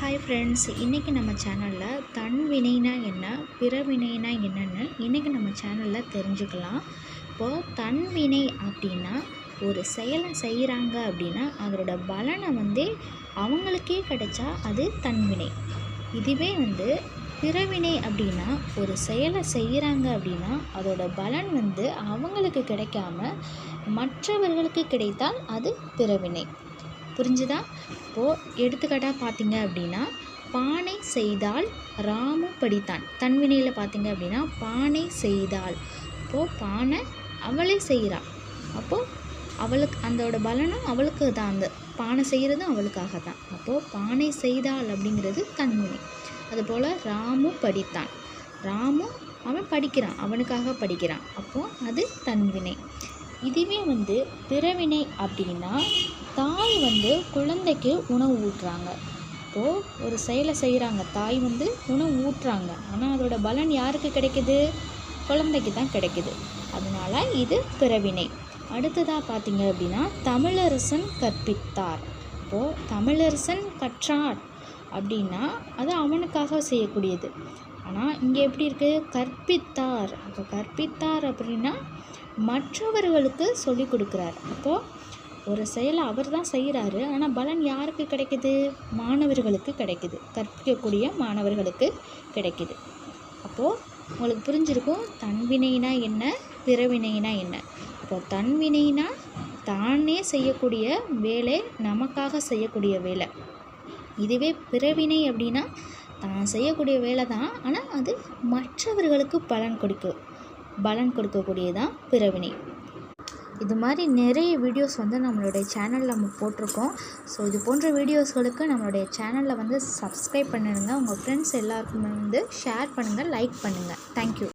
Hi friends இன்றைக்கி நம்ம சேனலில் தன் வினைனா என்ன பிற வினைனா என்னென்னு இன்றைக்கி நம்ம சேனலில் தெரிஞ்சுக்கலாம். இப்போது தன் வினை அப்படின்னா ஒரு செயலை செய்கிறாங்க அப்படின்னா அதோட பலனை வந்து அவங்களுக்கே கிடைச்சா அது தன்வினை இதுவே வந்து பிறவினை அப்படின்னா ஒரு செயலை செய்கிறாங்க அப்படின்னா அதோட பலன் வந்து அவங்களுக்கு கிடைக்காம மற்றவர்களுக்கு கிடைத்தால் அது பிறவினை புரிஞ்சுதா? இப்போது எடுத்துக்காட்டாக பார்த்தீங்க அப்படின்னா பானை செய்தால் ராமு படித்தான். தன்வினையில் பார்த்தீங்க அப்படின்னா பானை செய்தால். அப்போது பானை அவளே செய்கிறாள் அப்போது அவளுக்கு அதோட பலனும் அவளுக்கு தான். அந்த பானை செய்கிறதும் அவளுக்காக தான் அப்போது பானை செய்தால் அப்படிங்கிறது தன்வினை. அதுபோல் ராமு படித்தான். ராமு அவன் படிக்கிறான். அவனுக்காக படிக்கிறான். அப்போது அது தன்வினை. இதுவே வந்து பிறவினை அப்படின்னா தாய் வந்து குழந்தைக்கு உணவு ஊட்டுறாங்க. இப்போது ஒரு செயலை செய்கிறாங்க தாய் வந்து உணவு ஊட்டுறாங்க. ஆனால் அதோட பலன் யாருக்கு கிடைக்குது? குழந்தைக்கு தான் கிடைக்குது. அதனால இது பிறவினை. அடுத்ததாக பார்த்தீங்க அப்படின்னா தமிழரசன் கற்பித்தார். இப்போது தமிழரசன் கற்றார் அப்படின்னா அது அவனுக்காக செய்யக்கூடியது. ஆனால் இங்கே எப்படி இருக்குது கற்பித்தார். அப்போ கற்பித்தார் அப்படின்னா மற்றவர்களுக்கு சொல்லிக் கொடுக்குறார். அப்போது ஒரு செயலை அவர் தான் செய்கிறாரு ஆனால் பலன் யாருக்கு கிடைக்குது? மாணவர்களுக்கு கிடைக்குது. கற்பிக்கக்கூடிய மாணவர்களுக்கு கிடைக்குது. அப்போது உங்களுக்கு புரிஞ்சிருக்கும் தன்வினைனா என்ன? பிறவினைனா என்ன? இப்போ தன்வினைனா தானே செய்யக்கூடிய வேலை நமக்காக செய்யக்கூடிய வேலை. இதுவே பிறவினை அப்படின்னா தான் செய்யக்கூடிய வேலை தான் ஆனால் அது மற்றவர்களுக்கு பலன் கொடுக்கும் பலன் கொடுக்கக்கூடியதான் பிறவினை இது மாதிரி நிறைய வீடியோஸ் வந்து நம்மளுடைய சேனலில் நம்ம போட்டிருக்கோம். ஸோ இது போன்ற வீடியோஸ்களுக்கு நம்மளுடைய சேனலில் வந்து சப்ஸ்கிரைப் பண்ணிடுங்க. உங்கள் ஃப்ரெண்ட்ஸ் எல்லாருக்குமே வந்து ஷேர் பண்ணுங்கள் லைக் பண்ணுங்கள் தேங்க்யூ